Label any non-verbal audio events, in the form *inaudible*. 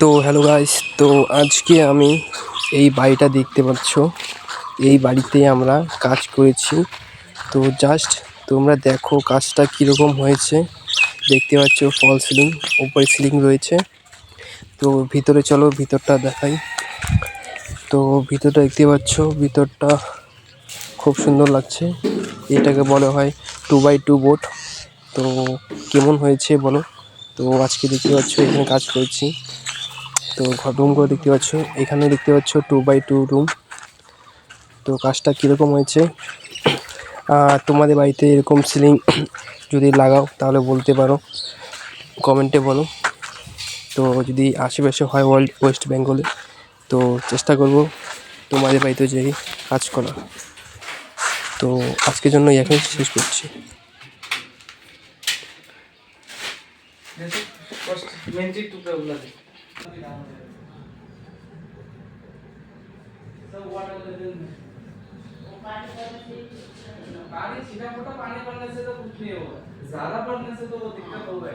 তো hello guys তো আজকে আমি এই বাড়িটা দেখতে পাচ্ছ। এই বাড়িতে আমরা কাজ করেছি। তো জাস্ট তোমরা দেখো কাজটা কীরকম হয়েছে। দেখতে পাচ্ছ ফল সিলিং উপরে সিলিং রয়েছে। তো ভিতরে চলো ভিতরটা দেখাই। তো ভিতরটা দেখতে পাচ্ছ, ভিতরটা খুব সুন্দর লাগছে। এটাকে বলা হয় টু বাই টু বোট তো কেমন হয়েছে বলো? তো আজকে দেখতে পাচ্ছ এখানে কাজ করেছি। তো রুমগুলো দেখতে পাচ্ছ। এখানে দেখতে পাচ্ছ টু বাই টু রুম তো কাজটা কীরকম হয়েছে? তোমাদের বাড়িতে এরকম সিলিং *clears throat* যদি লাগাও, তাহলে বলতে পারো। কমেন্টে বলো। তো যদি আশেপাশে হয় ওয়ার্ল্ড ওয়েস্ট বেঙ্গলে তো চেষ্টা করব তোমাদের বাড়িতে যে কাজ করা তো আজকের জন্য এখন শেষ করছি। মেন্টি টুকরা पानी सीधा मोटा पानी भरने से तो कुछ नहीं होगा ज्यादा भरने से तो वो दिक्कत होगा